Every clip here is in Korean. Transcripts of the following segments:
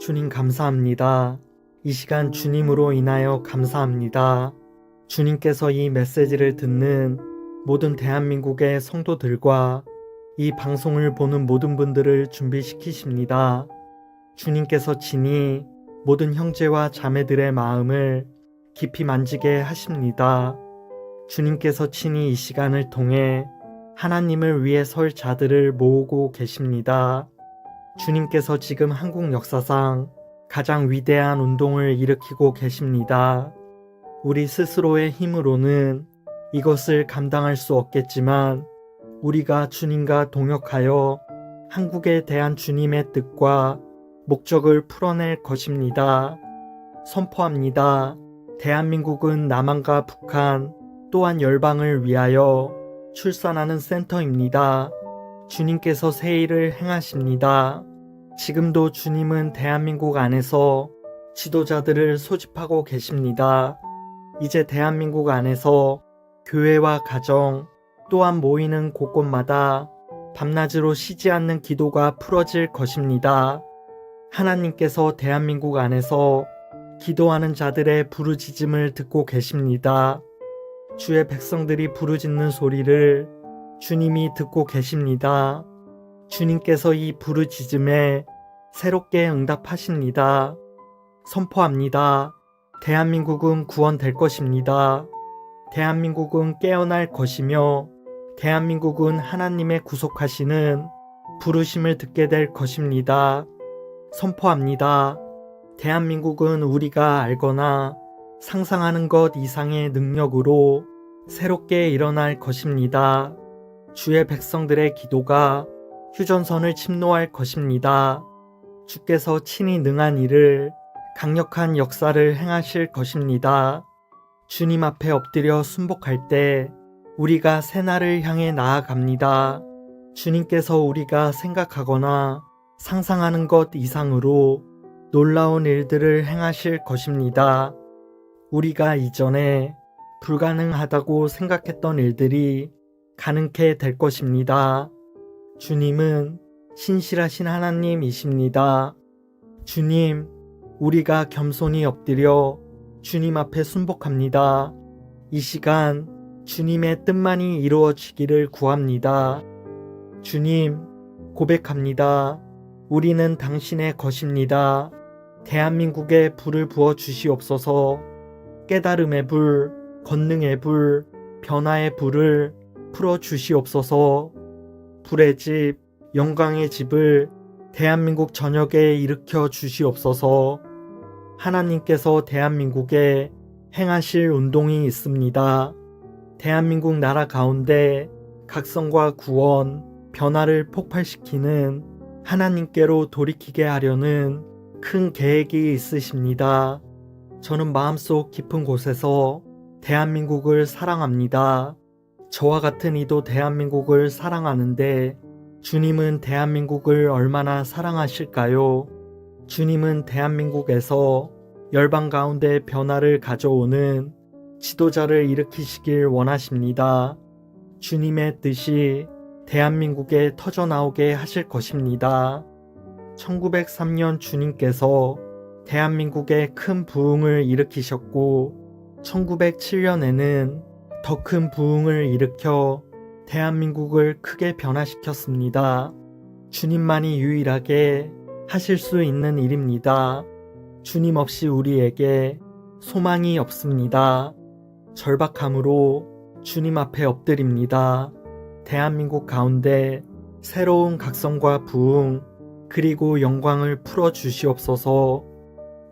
주님 감사합니다. 이 시간 주님으로 인하여 감사합니다. 주님께서 이 메시지를 듣는 모든 대한민국의 성도들과 이 방송을 보는 모든 분들을 준비시키십니다. 주님께서 친히 모든 형제와 자매들의 마음을 깊이 만지게 하십니다. 주님께서 친히 이 시간을 통해 하나님을 위해 설 자들을 모으고 계십니다. 주님께서 지금 한국 역사상 가장 위대한 운동을 일으키고 계십니다. 우리 스스로의 힘으로는 이것을 감당할 수 없겠지만 우리가 주님과 동역하여 한국에 대한 주님의 뜻과 목적을 풀어낼 것입니다. 선포합니다. 대한민국은 남한과 북한 또한 열방을 위하여 출산하는 센터입니다. 주님께서 새 일을 행하십니다. 지금도 주님은 대한민국 안에서 지도자들을 소집하고 계십니다. 이제 대한민국 안에서 교회와 가정 또한 모이는 곳곳마다 밤낮으로 쉬지 않는 기도가 풀어질 것입니다. 하나님께서 대한민국 안에서 기도하는 자들의 부르짖음을 듣고 계십니다. 주의 백성들이 부르짖는 소리를 주님이 듣고 계십니다. 주님께서 이 부르짖음에 새롭게 응답하십니다. 선포합니다. 대한민국은 구원될 것입니다. 대한민국은 깨어날 것이며 대한민국은 하나님의 구속하시는 부르심을 듣게 될 것입니다. 선포합니다. 대한민국은 우리가 알거나 상상하는 것 이상의 능력으로 새롭게 일어날 것입니다. 주의 백성들의 기도가 휴전선을 침노할 것입니다. 주께서 친히 능한 일을 강력한 역사를 행하실 것입니다. 주님 앞에 엎드려 순복할 때 우리가 새날을 향해 나아갑니다. 주님께서 우리가 생각하거나 상상하는 것 이상으로 놀라운 일들을 행하실 것입니다. 우리가 이전에 불가능하다고 생각했던 일들이 가능케 될 것입니다. 주님은 신실하신 하나님이십니다. 주님, 우리가 겸손히 엎드려 주님 앞에 순복합니다. 이 시간 주님의 뜻만이 이루어지기를 구합니다. 주님, 고백합니다. 우리는 당신의 것입니다. 대한민국에 불을 부어 주시옵소서 깨달음의 불, 권능의 불, 변화의 불을 풀어 주시옵소서 불의 집, 영광의 집을 대한민국 전역에 일으켜 주시옵소서 하나님께서 대한민국에 행하실 운동이 있습니다. 대한민국 나라 가운데 각성과 구원, 변화를 폭발시키는 하나님께로 돌이키게 하려는 큰 계획이 있으십니다. 저는 마음속 깊은 곳에서 대한민국을 사랑합니다. 저와 같은 이도 대한민국을 사랑하는데 주님은 대한민국을 얼마나 사랑하실까요? 주님은 대한민국에서 열방 가운데 변화를 가져오는 지도자를 일으키시길 원하십니다. 주님의 뜻이 대한민국에 터져나오게 하실 것입니다. 1903년 주님께서 대한민국에 큰 부흥을 일으키셨고 1907년에는 더 큰 부흥을 일으켜 대한민국을 크게 변화시켰습니다. 주님만이 유일하게 하실 수 있는 일입니다. 주님 없이 우리에게 소망이 없습니다. 절박함으로 주님 앞에 엎드립니다. 대한민국 가운데 새로운 각성과 부흥, 그리고 영광을 풀어 주시옵소서.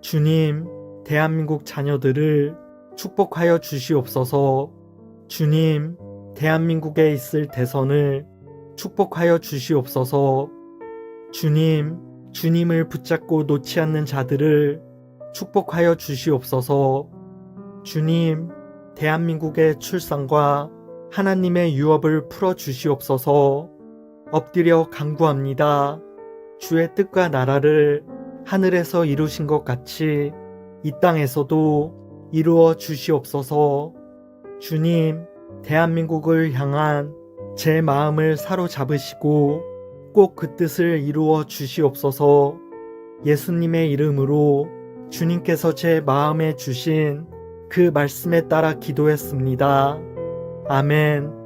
주님, 대한민국 자녀들을 축복하여 주시옵소서. 주님, 대한민국에 있을 대선을 축복하여 주시옵소서. 주님, 주님을 붙잡고 놓지 않는 자들을 축복하여 주시옵소서. 주님, 대한민국의 출산과 하나님의 유업을 풀어 주시옵소서. 엎드려 간구합니다. 주의 뜻과 나라를 하늘에서 이루신 것 같이 이 땅에서도 이루어 주시옵소서. 주님, 대한민국을 향한 제 마음을 사로잡으시고 꼭 그 뜻을 이루어 주시옵소서 예수님의 이름으로 주님께서 제 마음에 주신 그 말씀에 따라 기도했습니다. 아멘.